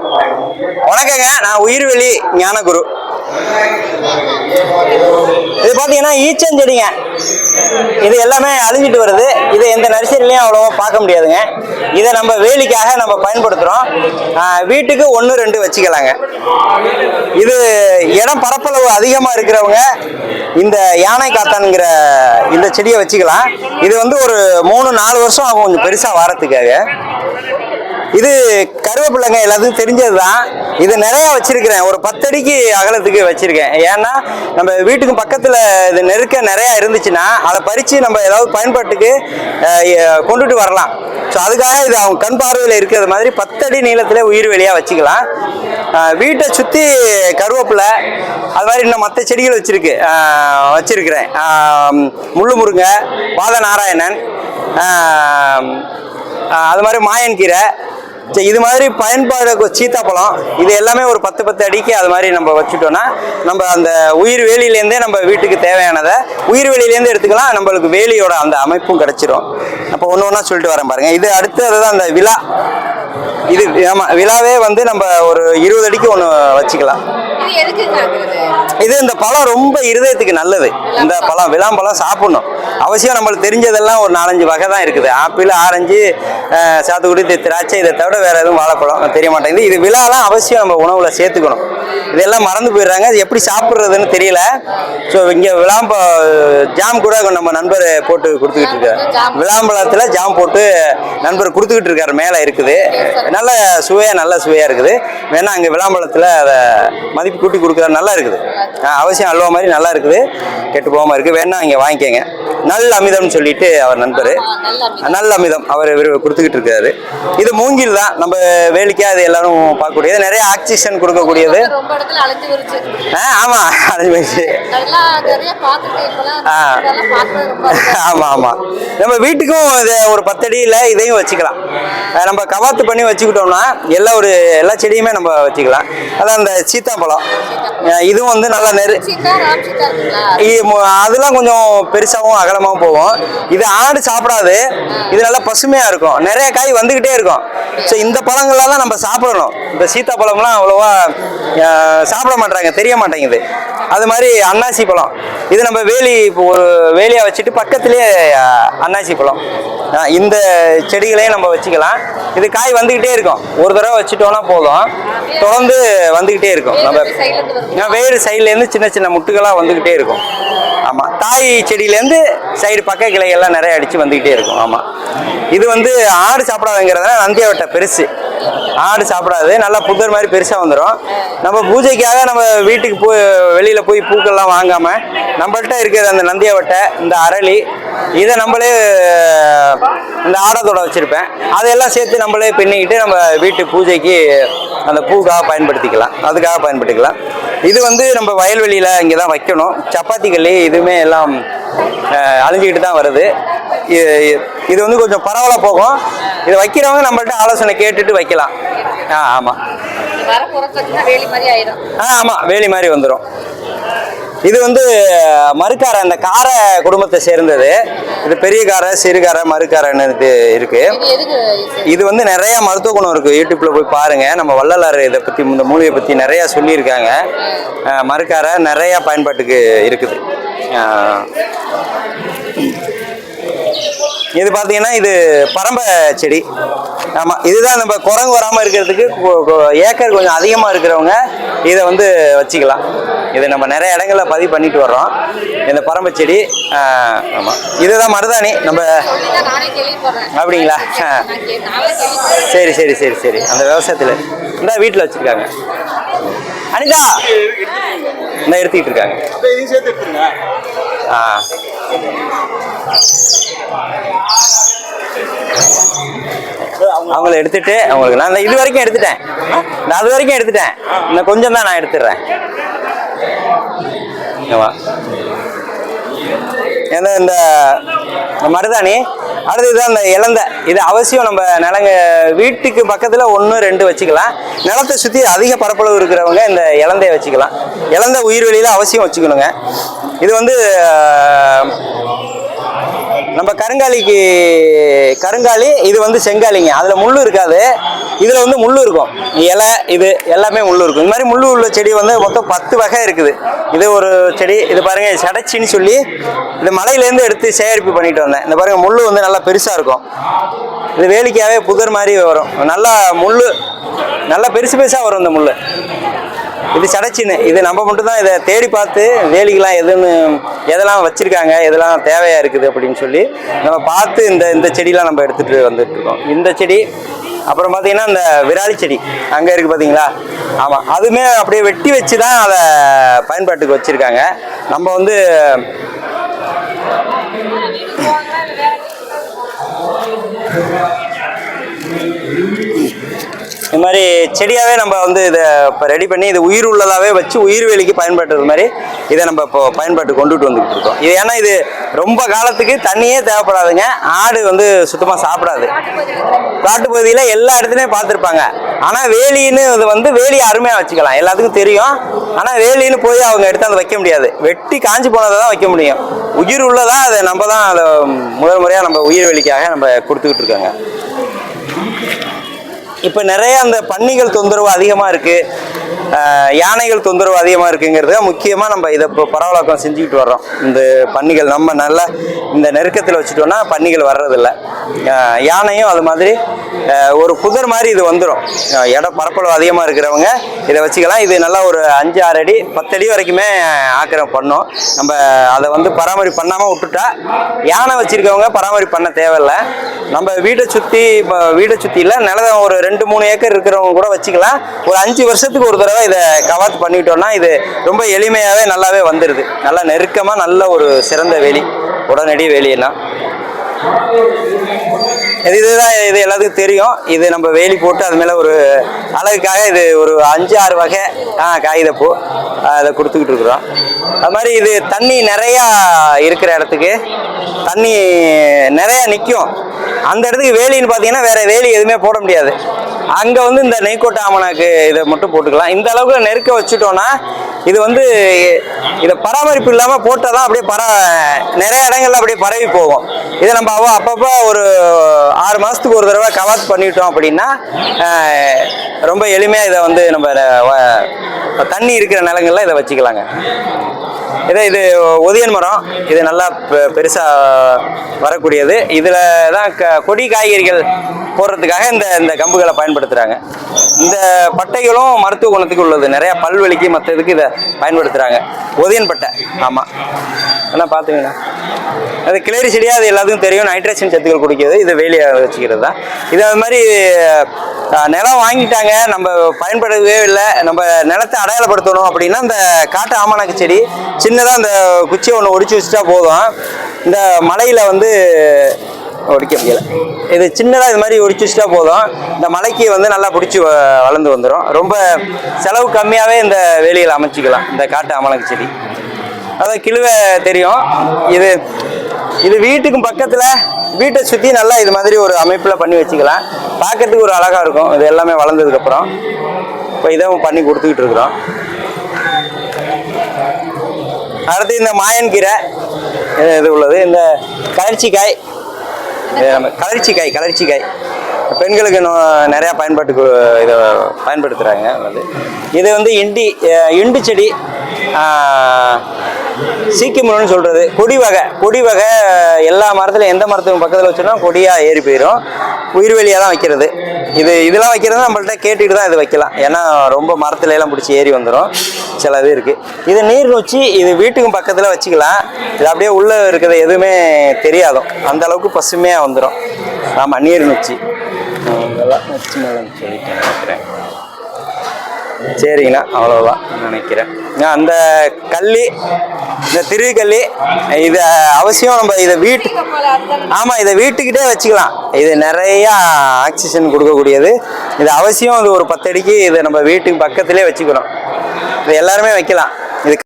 வணக்கங்க நான் உயிர்வெளி ஞானகுரு. இது பார்த்தீங்கன்னா ஈச்சஞ்செடிங்க இது எல்லாமே அழிஞ்சிட்டு வருது. இதை எந்த நர்சரிலையும் அவ்வளோவா பார்க்க முடியாதுங்க. இதை நம்ம வேலிக்காக நம்ம பயன்படுத்துகிறோம் வீட்டுக்கு ஒன்று ரெண்டு வச்சுக்கலாங்க. இது இடம் பரப்பளவு அதிகமாக இருக்கிறவங்க இந்த யானை காத்தான்ங்கிற இந்த செடியை வச்சுக்கலாம். இது வந்து ஒரு மூணு நாலு வருஷம் ஆகும் கொஞ்சம் பெருசாக வாரத்துக்காக. இது கருவேப்பிள்ளைங்க எல்லாத்துக்கும் தெரிஞ்சது தான் இது நிறைய வச்சிருக்கிறேன். ஒரு பத்தடிக்கு அகலத்துக்கு வச்சிருக்கேன். ஏன்னா நம்ம வீட்டுக்கு பக்கத்தில் இது நெருக்க நிறையா இருந்துச்சுன்னா அதை பறித்து நம்ம ஏதாவது பயன்பாட்டுக்கு கொண்டுட்டு வரலாம். ஸோ அதுக்காக இது அவங்க கண் பார்வையில் இருக்கிறது மாதிரி பத்தடி நீளத்தில் உயிர் வெளியாக வச்சுக்கலாம். வீட்டை சுற்றி கருவேப்பிலை அது மாதிரி இன்னும் மற்ற செடிகள் வச்சிருக்கு அஹ், வச்சிருக்கிறேன். முள்ளு முருங்கை பாத நாராயணன் அது மாதிரி மாயன்கீரை கீரை இது மாதிரி பயன்பாடு சீத்தாப்பழம் இது எல்லாமே ஒரு பத்து பத்து அடிக்கு அது மாதிரி நம்ம வச்சுட்டோம்னா நம்ம அந்த உயிர் வேலியிலேருந்தே நம்ம வீட்டுக்கு தேவையானதை உயிர் வேலியிலேருந்து எடுத்துக்கலாம் நம்மளுக்கு வேலியோட அந்த அமைப்பும் கிடைச்சிரும். அப்போ ஒன்று ஒன்றா சொல்லிட்டு வரேன் பாருங்க. இது அடுத்தது தான் அந்த விழா. இது ஆமாம் விழாவே வந்து நம்ம ஒரு இருபது அடிக்கு ஒன்று வச்சுக்கலாம். இது இந்த பழம் ரொம்ப இருதயத்துக்கு நல்லது. இந்த பழம் விளாம்பழம் சாப்பிடணும். அவசியம் நம்மளுக்கு தெரிஞ்சதெல்லாம் ஒரு நாலஞ்சு வகை தான் இருக்குது. ஆப்பிள் ஆரஞ்சு சாத்துக்குடி திராட்சை இதை தவிர வேற எதுவும் வாழைப்பழம் தெரிய மாட்டேங்குது. இது விழாலாம் அவசியம் நம்ம உணவுல சேர்த்துக்கணும். இதெல்லாம் மறந்து போயிடுறாங்க. அது எப்படி சாப்பிட்றதுன்னு தெரியல. ஸோ இங்கே விளாம்ப ஜாம் கூட நம்ம நண்பர் போட்டு கொடுத்துக்கிட்டு இருக்காரு. விளாம்பழத்தில் ஜாம் போட்டு நண்பர் கொடுத்துக்கிட்டு இருக்காரு. மேலே இருக்குது. நல்ல சுவையாக நல்ல சுவையாக இருக்குது. வேணால் அங்கே விளாம்பழத்தில் அதை மதிப்பு கூட்டி கொடுக்குறது நல்லா இருக்குது. ஆ, அவசியம் அல்வா மாதிரி நல்லா இருக்குது. கெட்டு போகாமல் இருக்குது வேணால் இங்கே வாங்கிக்கோங்க. நல்ல அமிதம்னு சொல்லிட்டு அவர் நண்பர். நல்ல அமிதம். அவர் கொடுத்துக்கிட்டு இருக்காரு. இது மூங்கில் தான். நம்ம வேலிக்காக அது எல்லாரும் பார்க்கக்கூடியது நிறைய ஆக்சிஜன் கொடுக்கக்கூடியது. ஆமாம் ரொம்ப அரிதா. ஆமா ஆமா நம்ம வீட்டுக்கும் இது ஒரு பத்தடியில் இதையும் வச்சுக்கலாம். நம்ம கவாத்து பண்ணி வச்சுக்கிட்டோம்னா எல்லா ஒரு எல்லா செடியுமே நம்ம வச்சுக்கலாம். அதான் அந்த சீத்தாப்பழம். இதுவும் வந்து நல்லா நெரு அதெல்லாம் கொஞ்சம் பெருசாகவும் அகலமாகவும் போகும். இது ஆடு சாப்பிடாது. இது நல்லா பசுமையா இருக்கும். நிறைய காய் வந்துகிட்டே இருக்கும். ஸோ இந்த பழங்கள்லாம் தான் நம்ம சாப்பிடணும். இந்த சீத்தாப்பழம்லாம் அவ்வளோவா அஹ், சாப்பிட மாட்டாங்க தெரிய மாட்டேங்குது. அது மாதிரி அன்னாசி பழம். இது நம்ம வேலி இப்போ ஒரு வேலியாக வச்சுட்டு பக்கத்துலேயே அன்னாசி பழம். இந்த செடிகளையும் நம்ம வச்சுக்கலாம். இது காய் வந்துக்கிட்டே இருக்கும். ஒரு தடவை வச்சுட்டோம்னா போதும். தொடர்ந்து வந்துக்கிட்டே இருக்கும். நம்ம வேறு சைட்லேருந்து சின்ன சின்ன முட்டுகளாக வந்துக்கிட்டே இருக்கும். ஆமாம் தாய் செடியிலேருந்து சைடு பக்க கிளைகள்லாம் நிறைய அடித்து வந்துக்கிட்டே இருக்கும் ஆமாம் இது வந்து ஆடு சாப்பிடாதுங்கிறதுனால நந்தியாவட்டை பெருசு. ஆடு சாப்பிடாது நல்லா புதர் மாதிரி பெருசாக வந்துடும் நம்ம பூஜைக்காக நம்ம வீட்டுக்கு போய் வெளியில் போய் பூக்கள்லாம் வாங்காமல் நம்மள்கிட்ட இருக்கிற அந்த நந்தியாவட்டை இந்த அரளி இதை நம்மளே இந்த ஆடத்தோட வச்சுருப்பேன். அதையெல்லாம் சேர்த்து நம்மளே பின்னிக்கிட்டு நம்ம வீட்டு பூஜைக்கு அந்த பூக்காக பயன்படுத்திக்கலாம் அதுக்காக பயன்படுத்திக்கலாம். இது வந்து நம்ம வயல்வெளியில் இங்கே தான் வைக்கணும். சப்பாத்தி கல்லி இதுவுமே எல்லாம் அழிஞ்சிக்கிட்டு தான் வருது. இது வந்து கொஞ்சம் பரவலாக போகும். இதை வைக்கிறவங்க நம்மள்ட்ட ஆலோசனை கேட்டுட்டு வைக்கலாம். ஆ ஆமாம் ஆ ஆமாம் வேலி மாதிரி வந்துடும் இது வந்து மறுக்காரை அந்த காரை குடும்பத்தை சேர்ந்தது. இது பெரிய காரை சிறு காரை மறுக்காரைன்னு இருக்கு. இது வந்து நிறைய மருத்துவ குணம் இருக்கு. யூடியூப்ல போய் பாருங்க. நம்ம வள்ளலார் இதை பத்தி இந்த மூலிகை பத்தி நிறைய சொல்லியிருக்காங்க. மறுக்காரை நிறைய பயன்பாட்டுக்கு இருக்குது. இது பார்த்தீங்கன்னா இது பரம்ப செடி. ஆமாம் இதுதான் நம்ம குரங்கு வராமல் இருக்கிறதுக்கு ஏக்கர் கொஞ்சம் அதிகமாக இருக்கிறவங்க இதை வந்து வச்சுக்கலாம். இது நம்ம நிறைய இடங்கள்ல பதிவு பண்ணிட்டு வர்றோம். இந்த பரம்பு செடி ஆமாம் இதுதான் மருதாணி. நம்ம அப்படிங்களா? ஆ. சரி சரி சரி சரி. அந்த விவசாயத்தில் இந்த வீட்டில் வச்சுருக்காங்க. அனிதா! இந்த எடுத்துக்கிட்டு இருக்காங்க. ஆ. அவங்கள எடுத்துட்டு அவங்களுக்கு நான் இந்த இது வரைக்கும் எடுத்துட்டேன். நான் அது வரைக்கும் எடுத்துட்டேன். இன்னும் கொஞ்சம் தான் நான் எடுத்துடுறேன். ஏன்னா இந்த இந்த மருதாணி? அடுத்து தான் இந்த இலந்தை. இது அவசியம் நம்ம நிலங்க வீட்டுக்கு பக்கத்தில் ஒன்று ரெண்டு வச்சுக்கலாம். நிலத்தை சுற்றி அதிக பரப்பளவு இருக்கிறவங்க இந்த இலந்தைய வச்சுக்கலாம். இலந்தை உயிர் வெளியில் அவசியம் வச்சுக்கணுங்க. இது வந்து நம்ம கருங்காலிக்கு கருங்காலி இது வந்து செங்காலிங்க. அதில் முள் இருக்காது. இதில் வந்து முள் இருக்கும். இலை இது எல்லாமே முள் இருக்கும். இந்த மாதிரி முள் உள்ள செடி வந்து மொத்தம் பத்து வகை இருக்குது. இது ஒரு செடி இது பாருங்கள் சடைச்சின்னு சொல்லி இது மலையிலேருந்து எடுத்து சேகரிப்பு பண்ணிட்டு வந்தேன். இந்த பாருங்கள் முள் வந்து நல்லா பெருசாக இருக்கும். இது வேலிக்காவே புதர் மாதிரி வரும். நல்லா முள் நல்லா பெருசு பெருசாக வரும் இந்த முள் இது சடைச்சின்னு. இது நம்ம மட்டும் தான் இதை தேடி பார்த்து வேலிகளாம் எதுன்னு எதெல்லாம் வச்சுருக்காங்க எதெல்லாம் தேவையாக இருக்குது அப்படின்னு சொல்லி நம்ம பார்த்து இந்த இந்த செடியெலாம் நம்ம எடுத்துகிட்டு வந்துட்டு இருக்கோம் இந்த செடி அப்புறம் பார்த்தீங்கன்னா இந்த விராலி செடி அங்கே இருக்குது பார்த்தீங்களா? ஆமாம் அதுவுமே அப்படியே வெட்டி வச்சு தான் அதை பயன்பாட்டுக்கு வச்சுருக்காங்க. நம்ம வந்து இந்த மாதிரி செடியாகவே நம்ம வந்து இதை இப்போ ரெடி பண்ணி இது உயிர் உள்ளதாகவே வச்சு உயிர் வேலிக்கு பயன்படுறது மாதிரி இதை நம்ம இப்போ பயன்பாட்டு கொண்டுட்டு வந்துட்டு இருக்கோம். இது ஏன்னா இது ரொம்ப காலத்துக்கு தண்ணியே தேவைப்படாதுங்க. ஆடு வந்து சுத்தமாக சாப்பிடாது. காட்டுப்பகுதியில் எல்லா இடத்துலையும் பார்த்துருப்பாங்க. ஆனால் வேலின்னு இது வந்து வேலி அருமையாக வச்சுக்கலாம். எல்லாத்துக்கும் தெரியும். ஆனால் வேலின்னு போய் அவங்க எடுத்து அதை வைக்க முடியாது. வெட்டி காஞ்சி போனதை தான் வைக்க முடியும். உயிர் உள்ளதாக அதை நம்ம தான் அதை முதல் முறையாக நம்ம உயிர் வேலிக்காக நம்ம கொடுத்துக்கிட்டு இருக்காங்க. இப்போ நிறைய அந்த பன்னிகள் தொந்தரவு அதிகமாக இருக்குது யானைகள் தொந்தரவு அதிகமாக இருக்குங்கிறது முக்கியமாக நம்ம இதை இப்போ பரவலாக்கம் செஞ்சுக்கிட்டு வர்றோம். இந்த பன்னிகள் நம்ம நல்லா இந்த நெருக்கத்தில் வச்சுட்டோம்னா பன்னிகள் வர்றதில்ல. யானையும் அது மாதிரி ஒரு புதர் மாதிரி இது வந்துடும் இடம் பரப்பளவு அதிகமாக இருக்கிறவங்க இதை வச்சுக்கலாம். இது நல்லா ஒரு அஞ்சு ஆறு அடி பத்தடி வரைக்குமே ஆக்கிரம் பண்ணோம். நம்ம அதை வந்து பராமரிப்பு பண்ணாமல் விட்டுட்டா யானை வச்சுருக்கவங்க பராமரிப்பு பண்ண தேவையில்லை. நம்ம வீட்டை சுற்றி இப்போ வீட்டை சுற்றியில் நிலதான் ஒரு ரெண்டு மூணு ஏக்கர் இருக்கிறவங்க கூட வச்சுக்கலாம். ஒரு அஞ்சு வருஷத்துக்கு ஒரு தடவை இதை கவாத்து பண்ணிட்டோம்னா இது ரொம்ப எளிமையாகவே நல்லாவே வந்துடுது நல்லா நெருக்கமாக நல்ல ஒரு சிறந்த வேலி. உடனடி வேலியெல்லாம். இது இதுதான் இது எல்லாத்துக்கும் தெரியும். இது நம்ம வேலி போட்டு அது மேலே ஒரு அழகுக்காக இது ஒரு அஞ்சு ஆறு வகை ஆ காகிதப்பூ அதை கொடுத்துக்கிட்டு இருக்கிறோம். அது மாதிரி இது தண்ணி நிறையா இருக்கிற இடத்துக்கு. தண்ணி நிறையா நிற்கும் அந்த இடத்துக்கு வேலின்னு பார்த்தீங்கன்னா வேற வேலி எதுவுமே போட முடியாது. அங்கே வந்து இந்த நெய்கோட்டை ஆமணக்கு இதை மட்டும் போட்டுக்கலாம். இந்த அளவுக்கு நெருக்க வச்சுட்டோன்னா இது வந்து இதை பராமரிப்பு இல்லாமல் போட்டால் தான் அப்படியே பர நிறைய இடங்கள்ல அப்படியே பரவி போகும். இதை நம்ம அவ்வளோ அப்பப்போ ஒரு ஆறு மாதத்துக்கு ஒரு தடவை கவாத் பண்ணிட்டோம் அப்படின்னா ரொம்ப எளிமையாக இதை வந்து நம்ம வ- தண்ணி இருக்கிற நிலங்கள்லாம் இதை வச்சுக்கலாங்க. இதே இது ஒதியன் மரம் இது நல்லா பெ- வரக்கூடியது. இதில் தான் க கொடி காய்கறிகள் போடுறதுக்காக இந்த இந்த கம்புகளை பயன்படுத்துகிறாங்க இந்த பட்டைகளும் மருத்துவ குணத்துக்கு உள்ளது. நிறையா பல்வலிக்கு மற்ற இதுக்கு இதை பயன்படுத்துகிறாங்க ஒதியன் பட்டை. ஆமாம் அண்ணா பார்த்துக்கண்ணா அது கிளரி செடியாக அது எல்லாத்துக்கும் தெரியும். நைட்ரஜன் சத்துக்கள் குடிக்கிறது இது வேலியாக வச்சுக்கிறது தான் இது அது மாதிரி நிலம் வாங்கிட்டாங்க. நம்ம பயன்படுத்தவே இல்லை. நம்ம நிலத்தை அடையாளப்படுத்தணும் அப்படின்னா இந்த காட்டு ஆமணக்கு செடி சின்னதாக இந்த குச்சியை ஒன்று ஒடிச்சு வச்சுட்டா போதும். இந்த மலையில் வந்து ஒடிக்க முடியல. இது சின்னதாக இது மாதிரி ஒடிச்சு வச்சுட்டா போதும். இந்த மலைக்கு வந்து நல்லா பிடிச்சி வ- வளர்ந்து வந்துடும் ரொம்ப செலவு கம்மியாகவே இந்த வேலியில் அமைச்சிக்கலாம் இந்த காட்டு ஆமணக்கு செடி. அதான் கிழுவை தெரியும். இது இது வீட்டுக்கும் பக்கத்தில் வீட்டை சுற்றி நல்லா இது மாதிரி ஒரு அமைப்பில் பண்ணி வச்சுக்கலாம். பார்க்கறதுக்கு ஒரு அழகாக இருக்கும். இது எல்லாமே வளர்ந்ததுக்கப்புறம் இப்போ இதை பண்ணி கொடுத்துக்கிட்டு இருக்கிறோம். அடுத்து இந்த மாயன்கீரை இது இது உள்ளது. இந்த கலர்ச்சிக்காய். கலர்ச்சிக்காய் கலர்ச்சிக்காய். பெண்களுக்கு இன்னும் நிறையா பயன்பாட்டுக்கு இதை பயன்படுத்துகிறாங்க அது இது வந்து இண்டி இண்டு செடி. சீக்கியமுன்னு சொல்கிறது கொடி வகை கொடி வகை எல்லா மரத்துலையும் எந்த மரத்துக்கு பக்கத்தில் வச்சோன்னா கொடியாக ஏறி போயிடும் உயிர்வெளியாக தான் வைக்கிறது. இது இதெல்லாம் வைக்கிறது நம்மள்ட்ட கேட்டுட்டு தான் இது வைக்கலாம். ஏன்னா ரொம்ப மரத்துல எல்லாம் பிடிச்சி ஏறி வந்துடும் சில இது இருக்குது இது நீர் நொச்சி இது வீட்டுக்கும் பக்கத்தில் வச்சுக்கலாம். இது அப்படியே உள்ளே இருக்கிறது எதுவுமே தெரியாதும் அந்த அளவுக்கு பசுமையாக வந்துடும் ஆமாம் நீர் நொச்சி ம், இதெல்லாம் நொச்சி சொல்லிட்டு நினைக்கிறேன். சரிங்கண்ணா அவ்வளோதான் நினைக்கிறேன். நான் அந்த கள்ளி இந்த திருக்கள்ளி இதை அவசியம் நம்ம இதை வீட்டு ஆமாம் இதை வீட்டுக்கிட்டே வச்சுக்கலாம். இது நிறையா ஆக்சிஜன் கொடுக்கக்கூடியது. இது அவசியம் இது ஒரு பத்தடிக்கு இதை நம்ம வீட்டுக்கு பக்கத்துலேயே வச்சுக்கிறோம் இது எல்லாருமே வைக்கலாம். இது